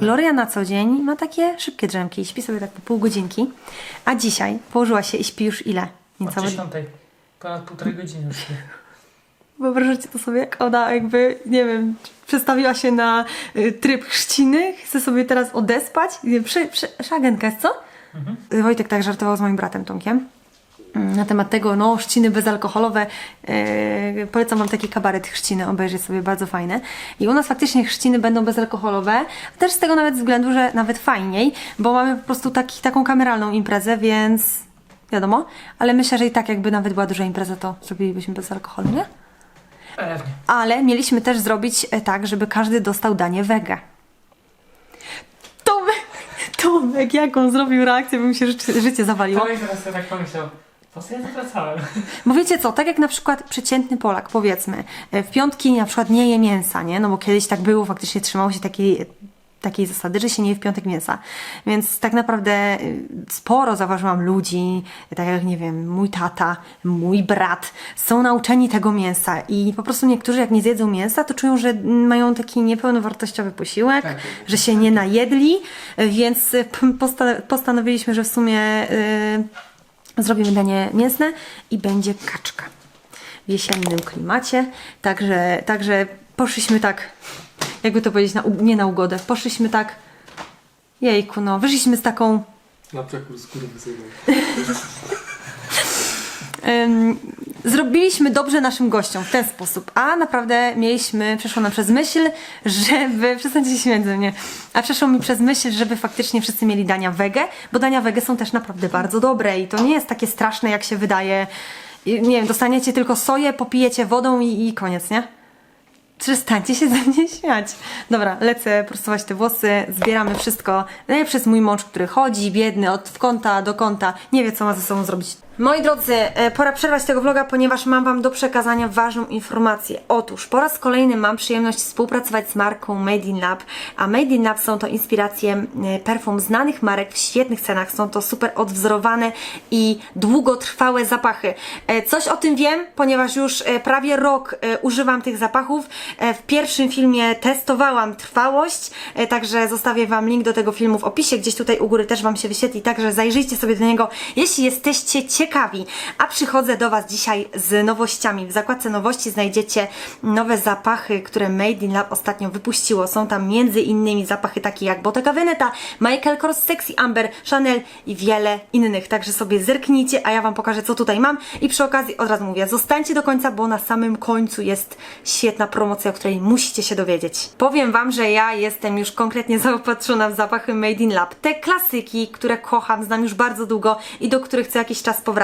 Gloria na co dzień ma takie szybkie drzemki i śpi sobie tak po pół godzinki, a dzisiaj położyła się i śpi już ile? Od Niecałe... dziesiątej. Ponad półtorej godziny już. Wyobrażacie to sobie, jak ona jakby, nie wiem, przestawiła się na y, tryb chrzciny, chce sobie teraz odespać. Nie, Przy, przy, szagenka jest, co? Y, Wojtek tak żartował z moim bratem Tomkiem. Na temat tego, no, chrzciny bezalkoholowe. Yy, polecam Wam taki kabaret chrzciny, obejrzeć sobie, bardzo fajne. I u nas faktycznie chrzciny będą bezalkoholowe, też z tego nawet względu, że nawet fajniej, bo mamy po prostu taki, taką kameralną imprezę, więc wiadomo, ale myślę, że i tak jakby nawet była duża impreza, to zrobilibyśmy bez alkoholu, nie? Pewnie. Ale mieliśmy też zrobić e, tak, żeby każdy dostał danie wege. Tomek, Tomek, jaką zrobił reakcję, by mi się życie, życie zawaliło. Tomek teraz sobie tak pomyślał. Po co ja to wracałem? Bo wiecie co, tak jak na przykład przeciętny Polak, powiedzmy, e, w piątki na przykład nie je mięsa, nie? No bo kiedyś tak było, faktycznie trzymało się takiej, takiej zasady, że się nie je w piątek mięsa. Więc tak naprawdę y, sporo zauważyłam ludzi, tak jak, nie wiem, mój tata, mój brat, są nauczeni tego mięsa i po prostu niektórzy jak nie zjedzą mięsa, to czują, że mają taki niepełnowartościowy posiłek, Tak. że się nie najedli, y, więc postanowiliśmy, że w sumie... y, Zrobimy danie mięsne i będzie kaczka w jesiennym klimacie. Także, także poszliśmy tak, jakby to powiedzieć, na, nie na ugodę, poszliśmy tak, jejku no, wyszliśmy z taką, Na przekór skóry wysyłał. zrobiliśmy dobrze naszym gościom w ten sposób, a naprawdę mieliśmy, przeszło nam przez myśl, żeby, przestańcie się śmiać ze mnie, a przeszło mi przez myśl, żeby faktycznie wszyscy mieli dania wege, bo dania wege są też naprawdę bardzo dobre i to nie jest takie straszne, jak się wydaje. Nie wiem, dostaniecie tylko soję, popijecie wodą i, i koniec, nie? Przestańcie się ze mnie śmiać. Dobra, lecę prostować te włosy, zbieramy wszystko. Najlepszy jest mój mąż, który chodzi, biedny, od kąta do kąta, nie wie co ma ze sobą zrobić. Moi drodzy, e, pora przerwać tego vloga, ponieważ mam Wam do przekazania ważną informację. Otóż po raz kolejny mam przyjemność współpracować z marką Made in Lab, a Made in Lab są to inspiracje perfum znanych marek w świetnych cenach. Są to super odwzorowane i długotrwałe zapachy. E, Coś o tym wiem, ponieważ już e, prawie rok używam tych zapachów. W pierwszym filmie testowałam trwałość, także zostawię Wam link do tego filmu w opisie, gdzieś tutaj u góry też Wam się wyświetli, także zajrzyjcie sobie do niego, jeśli jesteście ciekawi. A przychodzę do Was dzisiaj z nowościami. W zakładce nowości znajdziecie nowe zapachy, które Made in Lab ostatnio wypuściło. Są tam między innymi zapachy takie jak Bottega Veneta, Michael Kors Sexy Amber, Chanel i wiele innych. Także sobie zerknijcie, a ja Wam pokażę co tutaj mam. I przy okazji od razu mówię, zostańcie do końca, bo na samym końcu jest świetna promocja, o której musicie się dowiedzieć. Powiem Wam, że ja jestem już konkretnie zaopatrzona w zapachy Made in Lab. Te klasyki, które kocham, znam już bardzo długo i do których co jakiś czas powracam,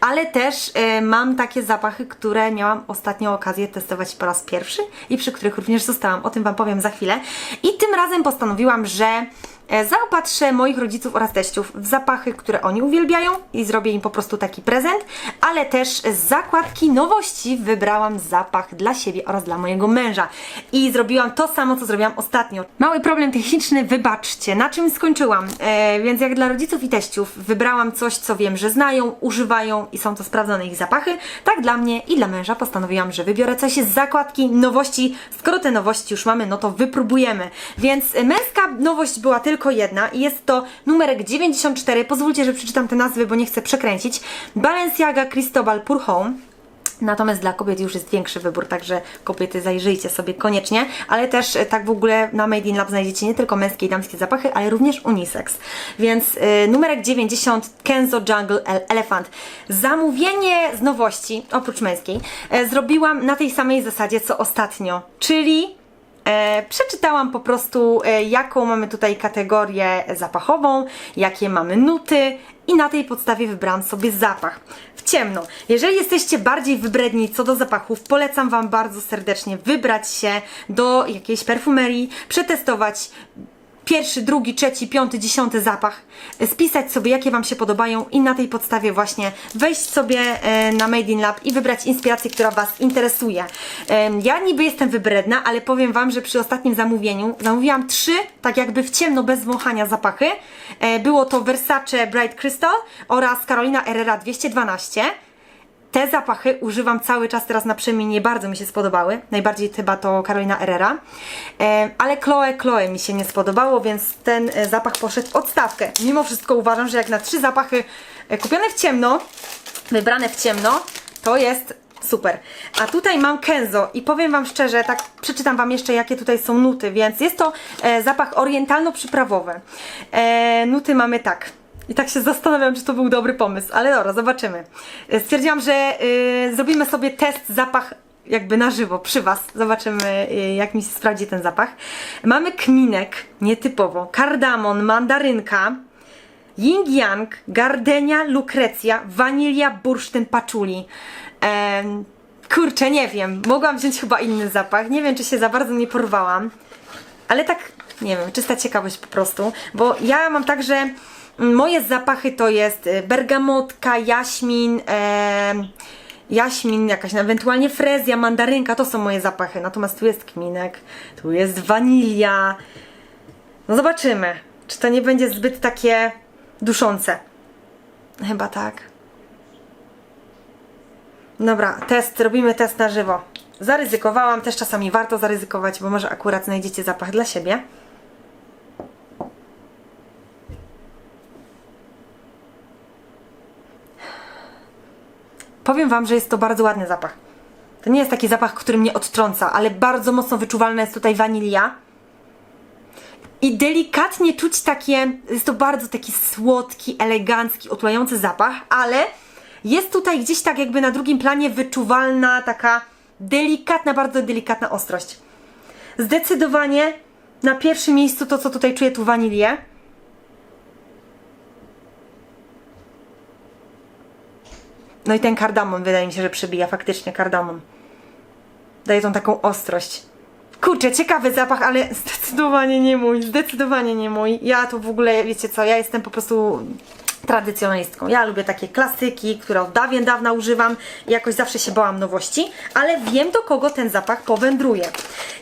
ale też e, mam takie zapachy, które miałam ostatnio okazję testować po raz pierwszy i przy których również zostałam. O tym Wam powiem za chwilę. I tym razem postanowiłam, że zaopatrzę moich rodziców oraz teściów w zapachy, które oni uwielbiają i zrobię im po prostu taki prezent, ale też z zakładki nowości wybrałam zapach dla siebie oraz dla mojego męża i zrobiłam to samo, co zrobiłam ostatnio. Mały problem techniczny, wybaczcie, na czym skończyłam, e, więc jak dla rodziców i teściów wybrałam coś, co wiem, że znają, używają i są to sprawdzone ich zapachy, tak dla mnie i dla męża postanowiłam, że wybiorę coś z zakładki nowości. Skoro te nowości już mamy, no to wypróbujemy. Więc e, męska nowość była tylko jedna i jest to numerek 94. Pozwólcie, że przeczytam te nazwy, bo nie chcę przekręcić. Balenciaga Cristobal Pour Home. Natomiast dla kobiet już jest większy wybór, także kobiety zajrzyjcie sobie koniecznie, ale też e, tak w ogóle na Made in Lab znajdziecie nie tylko męskie i damskie zapachy, ale również unisex. Więc y, numerek 90 Kenzo Jungle El- Elephant. Zamówienie z nowości, oprócz męskiej, e, zrobiłam na tej samej zasadzie co ostatnio, czyli przeczytałam po prostu, e, jaką mamy tutaj kategorię zapachową, jakie mamy nuty i na tej podstawie wybrałam sobie zapach. W ciemno. Jeżeli jesteście bardziej wybredni co do zapachów, polecam Wam bardzo serdecznie wybrać się do jakiejś perfumerii, przetestować pierwszy, drugi, trzeci, piąty, dziesiąty zapach, e, spisać sobie jakie Wam się podobają i na tej podstawie właśnie wejść sobie e, na Made in Lab i wybrać inspirację, która Was interesuje. Em, Ja niby jestem wybredna, ale powiem Wam, że przy ostatnim zamówieniu zamówiłam trzy, tak jakby w ciemno, bez wąchania zapachy. E, Było to Versace Bright Crystal oraz Carolina Herrera 212. te zapachy używam cały czas teraz na przemienie, bardzo mi się spodobały. Najbardziej chyba to Carolina Herrera. E, ale Chloe Chloe mi się nie spodobało, więc ten e, zapach poszedł w odstawkę. Mimo wszystko uważam, że jak na trzy zapachy e, kupione w ciemno, wybrane w ciemno, to jest super. A tutaj mam Kenzo i powiem Wam szczerze, tak przeczytam Wam jeszcze jakie tutaj są nuty, więc jest to zapach orientalno-przyprawowy. Nuty mamy tak. I tak się zastanawiam, czy to był dobry pomysł, ale dobra, zobaczymy. E, Stwierdziłam, że e, zrobimy sobie test zapach jakby na żywo, przy Was. Zobaczymy, e, jak mi się sprawdzi ten zapach. Mamy kminek, nietypowo, kardamon, mandarynka, Ying Yang, gardenia, lukrecja, wanilia, bursztyn, paczuli. Em, kurczę, nie wiem. Mogłam wziąć chyba inny zapach. Nie wiem, czy się za bardzo nie porwałam. Ale tak, nie wiem, czysta ciekawość po prostu. Bo ja mam tak, że moje zapachy to jest y, bergamotka, jaśmin, em, jaśmin, jakaś ewentualnie frezja, mandarynka. To są moje zapachy. Natomiast tu jest kminek, tu jest wanilia. No zobaczymy, czy to nie będzie zbyt takie duszące. Chyba tak. Dobra, test, robimy test na żywo. Zaryzykowałam, też czasami warto zaryzykować, bo może akurat znajdziecie zapach dla siebie. Powiem Wam, że jest to bardzo ładny zapach. To nie jest taki zapach, który mnie odtrąca, ale bardzo mocno wyczuwalna jest tutaj wanilia. I delikatnie czuć takie, jest to bardzo taki słodki, elegancki, otulający zapach, ale jest tutaj gdzieś tak jakby na drugim planie wyczuwalna taka delikatna, bardzo delikatna ostrość. Zdecydowanie na pierwszym miejscu to, co tutaj czuję, tu wanilię. No i ten kardamon wydaje mi się, że przebija faktycznie kardamon. Daje tą taką ostrość. Kurczę, ciekawy zapach, ale zdecydowanie nie mój, zdecydowanie nie mój. Ja tu w ogóle, wiecie co, ja jestem po prostu tradycjonalistką. Ja lubię takie klasyki, które od dawien dawna używam i jakoś zawsze się bałam nowości, ale wiem do kogo ten zapach powędruje.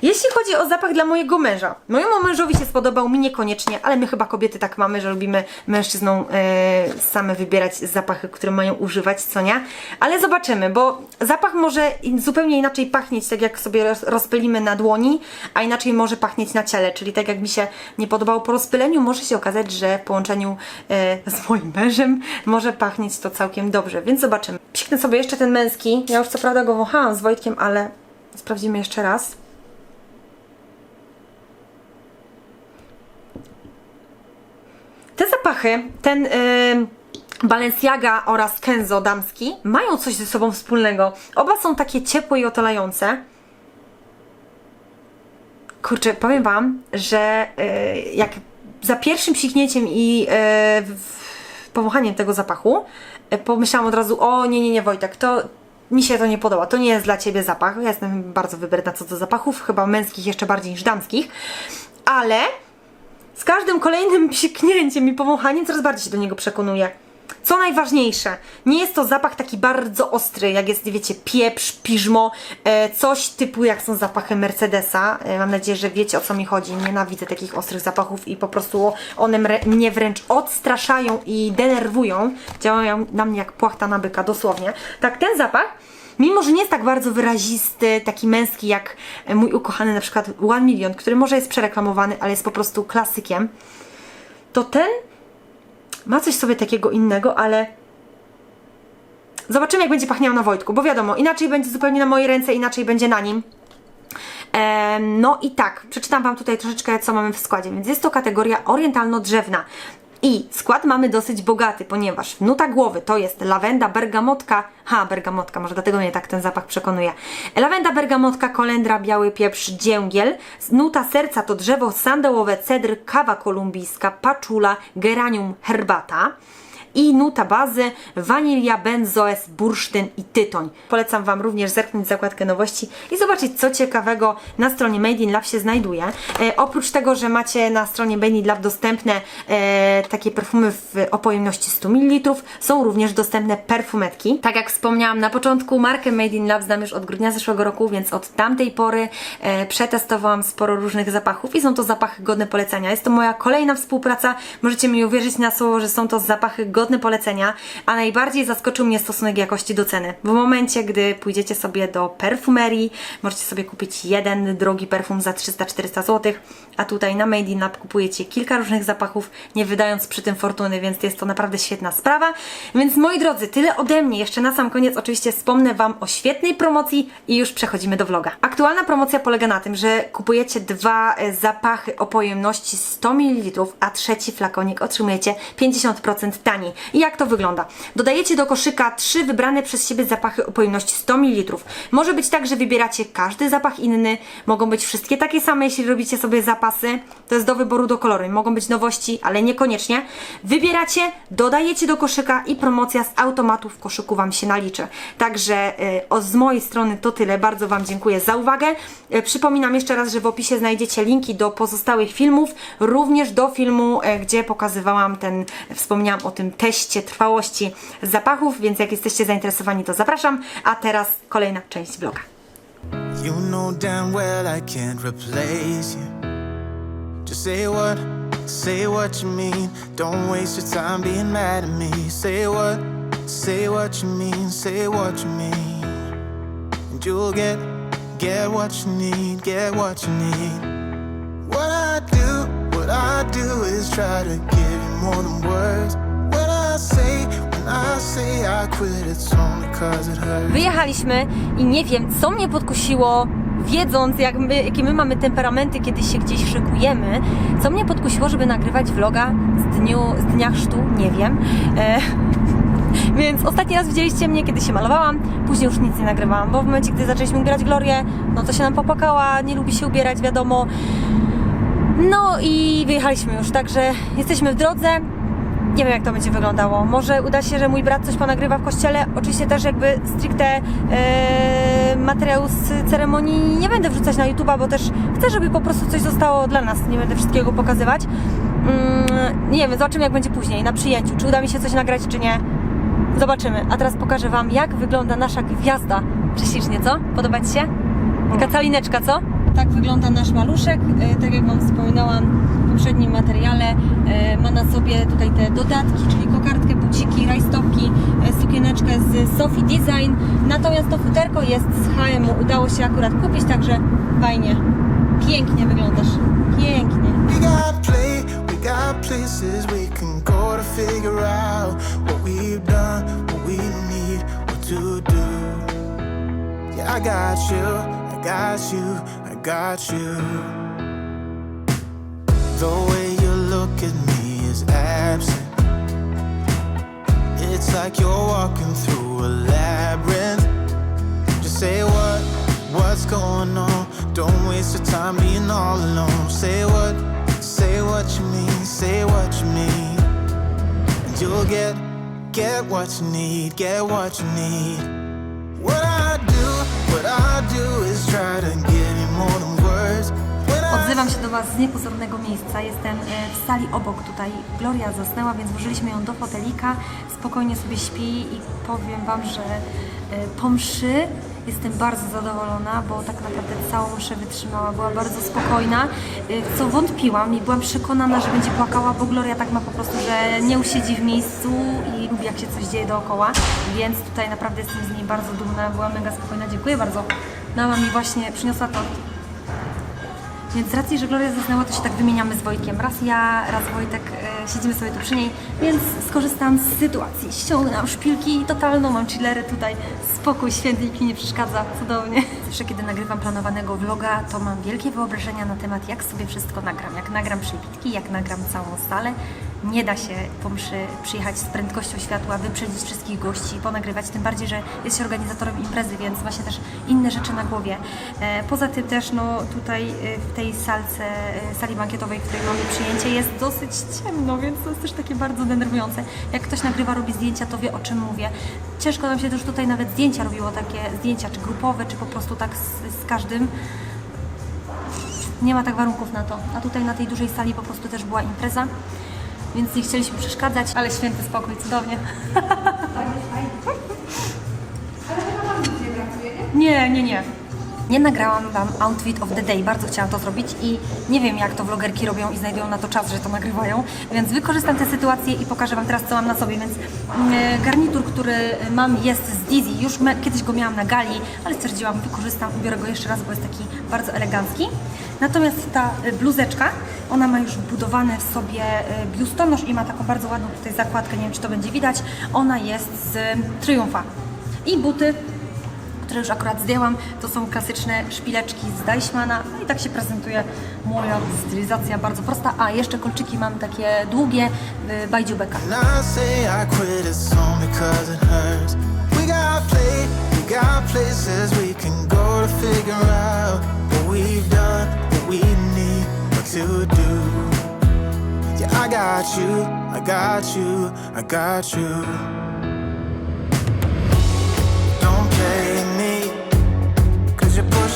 Jeśli chodzi o zapach dla mojego męża, mojemu mężowi się spodobał, mi niekoniecznie, ale my chyba kobiety tak mamy, że lubimy mężczyznom e, same wybierać zapachy, które mają używać, co nie? Ale zobaczymy, bo zapach może zupełnie inaczej pachnieć, tak jak sobie roz, rozpylimy na dłoni, a inaczej może pachnieć na ciele, czyli tak jak mi się nie podobało po rozpyleniu, może się okazać, że w połączeniu e, z moim mężem może pachnieć to całkiem dobrze, więc zobaczymy. Psiknę sobie jeszcze ten męski, ja już co prawda go wąchałam z Wojtkiem, ale sprawdzimy jeszcze raz. Te zapachy, ten y, Balenciaga oraz Kenzo damski, mają coś ze sobą wspólnego. Oba są takie ciepłe i otulające. Kurczę, powiem Wam, że y, jak za pierwszym psiknięciem i y, w- powąchaniem tego zapachu, y, pomyślałam od razu, o nie, nie, nie Wojtek, to mi się to nie podoba, to nie jest dla Ciebie zapach. Ja jestem bardzo wybredna co do zapachów, chyba męskich jeszcze bardziej niż damskich, ale z każdym kolejnym psiknięciem i powąchaniem coraz bardziej się do niego przekonuję. Co najważniejsze, nie jest to zapach taki bardzo ostry, jak jest, wiecie, pieprz, piżmo, e, coś typu jak są zapachy Mercedesa. E, mam nadzieję, że wiecie o co mi chodzi. Nienawidzę takich ostrych zapachów i po prostu one mnie wręcz odstraszają i denerwują. Działają na mnie jak płachta na byka, dosłownie. Tak, ten zapach Mimo, że nie jest tak bardzo wyrazisty, taki męski jak mój ukochany na przykład One Million, który może jest przereklamowany, ale jest po prostu klasykiem, to ten ma coś sobie takiego innego, ale zobaczymy jak będzie pachniał na Wojtku, bo wiadomo, inaczej będzie zupełnie na mojej ręce, inaczej będzie na nim. No i tak, przeczytam Wam tutaj troszeczkę, co mamy w składzie. Więc jest to kategoria orientalno-drzewna. I skład mamy dosyć bogaty, ponieważ nuta głowy to jest lawenda, bergamotka, ha, bergamotka, może dlatego mnie tak ten zapach przekonuje. Lawenda, bergamotka, kolendra, biały pieprz, dzięgiel. Nuta serca to drzewo sandałowe, cedr, kawa kolumbijska, paczula, geranium, herbata i nuta bazy wanilia, benzoes, bursztyn i tytoń. Polecam Wam również zerknąć zakładkę nowości i zobaczyć co ciekawego na stronie Made in Lab się znajduje. E, oprócz tego, że macie na stronie Made in Lab dostępne e, takie perfumy w, o pojemności 100 ml, są również dostępne perfumetki. Tak jak wspomniałam na początku, markę Made in Lab znam już od grudnia zeszłego roku, więc od tamtej pory e, przetestowałam sporo różnych zapachów i są to zapachy godne polecenia. Jest to moja kolejna współpraca. Możecie mi uwierzyć na słowo, że są to zapachy godne godne polecenia, a najbardziej zaskoczył mnie stosunek jakości do ceny. W momencie, gdy pójdziecie sobie do perfumerii, możecie sobie kupić jeden drogi perfum za 300-400 zł, a tutaj na Made in Lab kupujecie kilka różnych zapachów, nie wydając przy tym fortuny, więc jest to naprawdę świetna sprawa. Więc moi drodzy, tyle ode mnie. Jeszcze na sam koniec oczywiście wspomnę Wam o świetnej promocji i już przechodzimy do vloga. Aktualna promocja polega na tym, że kupujecie dwa e, zapachy o pojemności 100 ml, a trzeci flakonik otrzymujecie 50% taniej. I jak to wygląda? Dodajecie do koszyka trzy wybrane przez siebie zapachy o pojemności 100 ml. Może być tak, że wybieracie każdy zapach inny, mogą być wszystkie takie same, jeśli robicie sobie zapasy. To jest do wyboru do koloru. Mogą być nowości, ale niekoniecznie. Wybieracie, dodajecie do koszyka i promocja z automatu w koszyku Wam się naliczy. Także y, o, z mojej strony to tyle. Bardzo Wam dziękuję za uwagę. Y, przypominam jeszcze raz, że w opisie znajdziecie linki do pozostałych filmów, również do filmu, y, gdzie pokazywałam ten, wspomniałam o tym teście trwałości zapachów, więc jak jesteście zainteresowani, to zapraszam. A teraz kolejna część vloga. You know damn well I can't replace you. Just say what, say what you mean. Don't waste your time being mad at me. Say what, say what you mean. Say what you mean. And you'll get, get what you need. Get what you need. What I do, what I do is try to give you more than words. Wyjechaliśmy i nie wiem, co mnie podkusiło, wiedząc, jak my, jakie my mamy temperamenty, kiedy się gdzieś szykujemy, co mnie podkusiło, żeby nagrywać vloga z, dniu, z dnia chrztu, nie wiem. E, więc ostatni raz widzieliście mnie, kiedy się malowałam, później już nic nie nagrywałam, bo w momencie, gdy zaczęliśmy ubierać Glorię, no to się nam popłakała, nie lubi się ubierać, wiadomo. No i wyjechaliśmy już, także jesteśmy w drodze. Nie wiem, jak to będzie wyglądało. Może uda się, że mój brat coś ponagrywa w kościele. Oczywiście też jakby stricte e, materiału z ceremonii nie będę wrzucać na YouTube'a, bo też chcę, żeby po prostu coś zostało dla nas. Nie będę wszystkiego pokazywać. Mm, nie wiem, zobaczymy jak będzie później, na przyjęciu. Czy uda mi się coś nagrać, czy nie. Zobaczymy. A teraz pokażę Wam, jak wygląda nasza gwiazda. Prześlicznie, co? Podoba Ci się? Taka calineczka, co? Tak wygląda nasz maluszek. E, Tak jak Wam wspominałam poprzednim materiale, e, ma na sobie tutaj te dodatki, czyli kokardkę, buciki, rajstopki, e, sukieneczkę z Sophie Design. Natomiast to futerko jest z H&M. Udało się akurat kupić, także fajnie. Pięknie wyglądasz. Pięknie. I got you, I got you, I got you. The way you look at me is absent. It's like you're walking through a labyrinth. Just say what, what's going on. Don't waste your time being all alone. Say what, say what you mean, say what you mean. And you'll get, get what you need, get what you need. Się do Was z niepozornego miejsca. Jestem e, w sali obok tutaj. Gloria zasnęła, więc włożyliśmy ją do fotelika. Spokojnie sobie śpi i powiem Wam, że e, po mszy jestem bardzo zadowolona, bo tak naprawdę całą mszę wytrzymała. Była bardzo spokojna, e, w co wątpiłam i byłam przekonana, że będzie płakała, bo Gloria tak ma po prostu, że nie usiedzi w miejscu i lubi jak się coś dzieje dookoła. Więc tutaj naprawdę jestem z niej bardzo dumna. Była mega spokojna. Dziękuję bardzo. Mama mi właśnie przyniosła tort. Więc z racji, że Gloria zasnęła, to się tak wymieniamy z Wojtkiem. Raz ja, raz Wojtek, e, siedzimy sobie tu przy niej, więc skorzystam z sytuacji. Ściągnęłam szpilki totalną, mam chillery tutaj, spokój święty, nikt mi nie przeszkadza, cudownie. Zawsze, kiedy nagrywam planowanego vloga, to mam wielkie wyobrażenia na temat, jak sobie wszystko nagram. Jak nagram przybitki, jak nagram całą salę. Nie da się po mszy przyjechać z prędkością światła, wyprzedzić wszystkich gości, ponagrywać, tym bardziej, że jest się organizatorem imprezy, więc właśnie też inne rzeczy na głowie. E, poza tym też, no tutaj e, w tej salce, e, sali bankietowej, w której mamy przyjęcie, jest dosyć ciemno, więc to jest też takie bardzo denerwujące. Jak ktoś nagrywa, robi zdjęcia, to wie o czym mówię. Ciężko nam się też tutaj nawet zdjęcia robiło, takie zdjęcia, czy grupowe, czy po prostu tak z, z każdym. Nie ma tak warunków na to. A tutaj na tej dużej sali po prostu też była impreza, więc nie chcieliśmy przeszkadzać, ale święty spokój, cudownie. Nie, nie, nie. Nie nagrałam Wam Outfit of the Day, bardzo chciałam to zrobić i nie wiem jak to vlogerki robią i znajdują na to czas, że to nagrywają, więc wykorzystam tę sytuację i pokażę Wam teraz co mam na sobie, więc mm, garnitur, który mam jest z Dizzy, już kiedyś go miałam na gali, ale stwierdziłam wykorzystam, ubiorę go jeszcze raz, bo jest taki bardzo elegancki. Natomiast ta y, bluzeczka, ona ma już wbudowany w sobie y, biustonosz i ma taką bardzo ładną tutaj zakładkę, nie wiem czy to będzie widać, ona jest z Triumfa. I buty które już akurat zdjęłam, to są klasyczne szpileczki z Deichmana. No i tak się prezentuje moja stylizacja bardzo prosta. A jeszcze kolczyki mam takie długie y, by Dziubeka. And I say I quit, it's only cause it hurts. We got play, we got places we can go to figure out got you, I got you, I got you.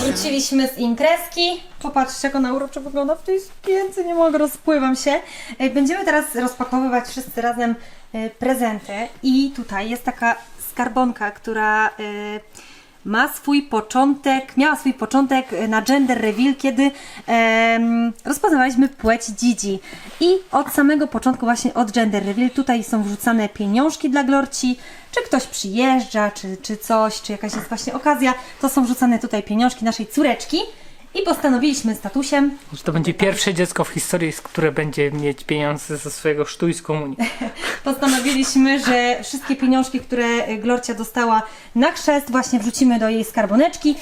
Wróciliśmy z imprezki. Popatrzcie, jak ona uroczo wygląda w tej sukience, nie mogę, rozpływam się. E, Będziemy teraz rozpakowywać wszyscy razem e, prezenty i tutaj jest taka skarbonka, która e, ma swój początek, miała swój początek e, na gender reveal, kiedy em, rozpoznawaliśmy płeć Gigi. I od samego początku właśnie od gender reveal tutaj są wrzucane pieniążki dla Glorci, czy ktoś przyjeżdża, czy, czy coś, czy jakaś jest właśnie okazja, to są wrzucane tutaj pieniążki naszej córeczki. I postanowiliśmy z tatusiem, Że to będzie pierwsze dziecko w historii, które będzie mieć pieniądze ze swojego sztu i z komunii. postanowiliśmy, że wszystkie pieniążki, które Glorcia dostała na chrzest, właśnie wrzucimy do jej skarboneczki.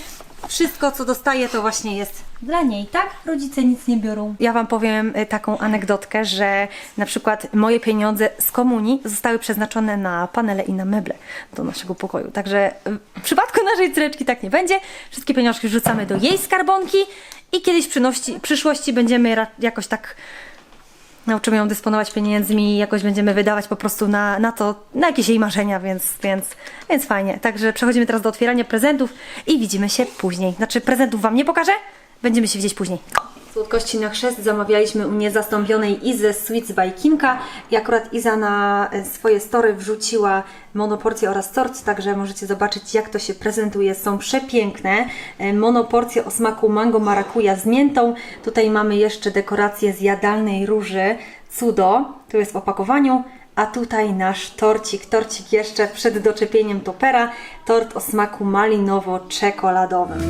Wszystko, co dostaje, to właśnie jest dla niej, tak? Rodzice nic nie biorą. Ja Wam powiem y, taką anegdotkę, że na przykład moje pieniądze z komunii zostały przeznaczone na panele i na meble do naszego pokoju. Także y, w przypadku naszej córeczki tak nie będzie. Wszystkie pieniążki wrzucamy do jej skarbonki i kiedyś w przyszłości będziemy jakoś tak nauczymy ją dysponować pieniędzmi i jakoś będziemy wydawać po prostu na, na to, na jakieś jej marzenia, więc, więc, więc fajnie. Także przechodzimy teraz do otwierania prezentów i widzimy się później. Znaczy prezentów Wam nie pokażę, będziemy się widzieć później. Słodkości na chrzest zamawialiśmy u niezastąpionej Izy Sweets by Kinka i akurat Iza na e, swoje story wrzuciła monoporcje oraz tort, także możecie zobaczyć jak to się prezentuje. Są przepiękne. E, Monoporcje o smaku mango marakuja z miętą. Tutaj mamy jeszcze dekorację z jadalnej róży. Cudo. Tu jest w opakowaniu. A tutaj nasz torcik, torcik jeszcze przed doczepieniem topera, tort o smaku malinowo-czekoladowym.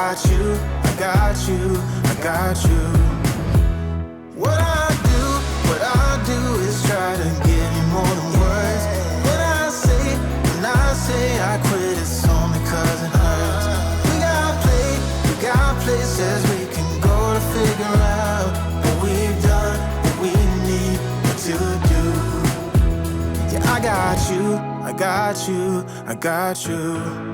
Got you, I got you, I got you. What I do, what I do is try to give you more than words. When I say, when I say I quit, it's only cause it hurts. We got play, we got places we can go to figure out what we've done, what we need, what to do. Yeah, I got you, I got you, I got you.